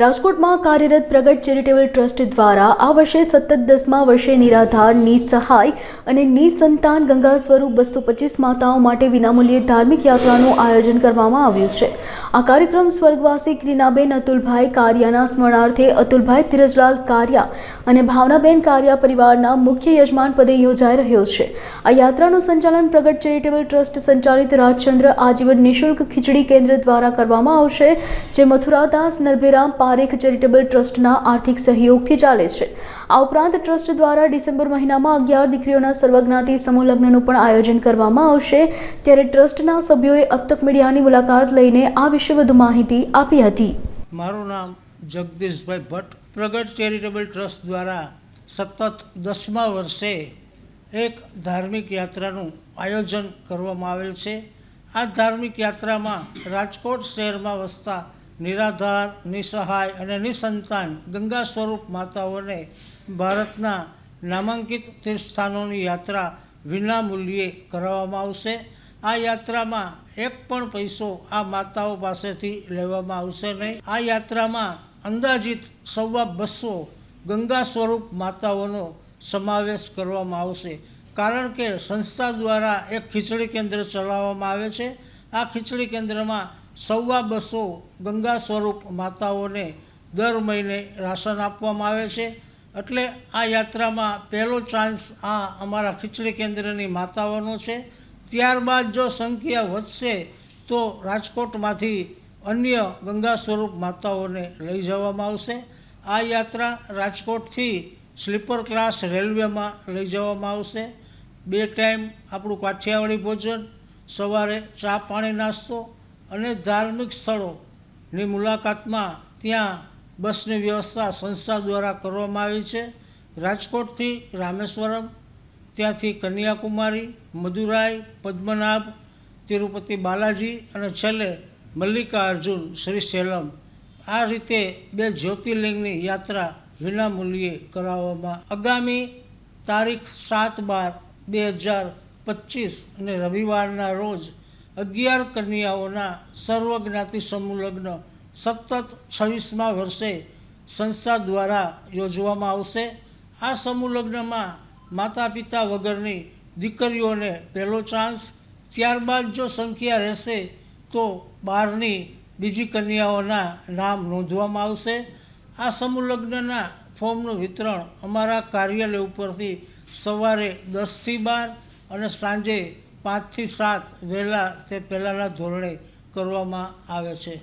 રાજકોટમાં કાર્યરત પ્રગટ ચેરિટેબલ ટ્રસ્ટ દ્વારા આ વર્ષે સતત દસમા વર્ષે નિરાધાર, નિસહાય અને નિસંતાન ગંગા સ્વરૂપ બસો પચીસ માતાઓ માટે વિનામૂલ્યે ધાર્મિક યાત્રાનું આયોજન કરવામાં આવ્યું છે. આ કાર્યક્રમ સ્વર્ગવાસી ક્રિનાબેન અતુલભાઈ કારિયાના સ્મરણાર્થે અતુલભાઈ ધીરજલાલ કારિયા અને ભાવનાબેન કારિયા પરિવારના મુખ્ય યજમાન પદે યોજાઈ રહ્યો છે. આ યાત્રાનું સંચાલન પ્રગટ ચેરિટેબલ ટ્રસ્ટ સંચાલિત રાજચંદ્ર આજીવન નિઃશુલ્ક ખીચડી કેન્દ્ર દ્વારા કરવામાં આવશે, જે મથુરાદાસ નરભેરામ પારેખ ચેરિટેબલ ટ્રસ્ટના આર્થિક સહયોગથી ચાલે છે. આ ઉપરાંત ટ્રસ્ટ દ્વારા ડિસેમ્બર મહિનામાં અગિયાર દીકરીઓના સર્વજ્ઞાતિ સમૂહ લગ્નનું પણ આયોજન કરવામાં આવશે. ત્યારે ટ્રસ્ટના સભ્યોએ અબતક મીડિયાની મુલાકાત લઈને આ વિશે વધુ માહિતી આપી હતી. મારું નામ જગદીશભાઈ ભટ્ટ. પ્રગટ ચેરિટેબલ ટ્રસ્ટ દ્વારા સતત દસમા વર્ષે એક ધાર્મિક યાત્રાનું આયોજન કરવામાં આવેલ છે. આ ધાર્મિક યાત્રામાં રાજકોટ શહેરમાં વસતા નિરાધાર, નિસહાય અને નિસંતાન ગંગા સ્વરૂપ માતાઓને ભારતના નામાંકિત તીર્થસ્થાનોની યાત્રા વિના મૂલ્યે કરાવવામાં આવશે. આ યાત્રામાં એક પણ પૈસો આ માતાઓ પાસેથી લેવામાં આવશે નહીં. આ યાત્રામાં અંદાજિત સવા બસો ગંગા સ્વરૂપ માતાઓનો સમાવેશ કરવામાં આવશે. કારણ કે સંસ્થા દ્વારા એક ખીચડી કેન્દ્ર ચલાવવામાં આવે છે. આ ખીચડી કેન્દ્રમાં સવા બસો ગંગા સ્વરૂપ માતાઓને દર મહિને રાશન આપવામાં આવે છે. એટલે આ યાત્રામાં પહેલો ચાન્સ આ અમારા ખીચડી કેન્દ્રની માતાઓનો છે. ત્યારબાદ જો સંખ્યા વધશે તો રાજકોટમાંથી અન્ય ગંગા સ્વરૂપ માતાઓને લઈ જવામાં આવશે. આ યાત્રા રાજકોટથી સ્લીપર ક્લાસ રેલવેમાં લઈ જવામાં આવશે. બે ટાઈમ આપણું કાઠિયાવાડી ભોજન સવારે ચા પાણી નાસ્તો અને ધાર્મિક સ્થળોની મુલાકાતમાં ત્યાં બસની વ્યવસ્થા સંસ્થા દ્વારા કરવામાં આવી છે. રાજકોટથી રામેશ્વરમ, ત્યાંથી કન્યાકુમારી, મદુરાઈ, પદ્મનાભ, તિરુપતિ બાલાજી અને છેલ્લે મલ્લિકાર્જુન શ્રી સેલમ. આ રીતે બે જ્યોતિર્લિંગની યાત્રા વિનામૂલ્યે કરાવવામાં. આગામી તારીખ સાત બાર બે હજાર પચીસ અને રવિવારના રોજ અગિયાર કન્યાઓના સર્વજ્ઞાતિ સમૂહ લગ્ન સતત છવ્વીસમા વર્ષે સંસ્થા દ્વારા યોજવામાં આવશે. આ સમૂહ લગ્નમાં માતા પિતા વગરની દીકરીઓને પહેલો ચાન્સ ત્યારબાદ જો સંખ્યા રહેશે તો બહારની બીજી કન્યાઓના નામ નોંધવામાં આવશે. આ સમૂહ લગ્નના ફોર્મનું વિતરણ અમારા કાર્યાલય ઉપરથી સવારે દસથી બાર અને સાંજે પાંચથી સાત વહેલા તે પહેલાંના ધોરણે કરવામાં આવે છે.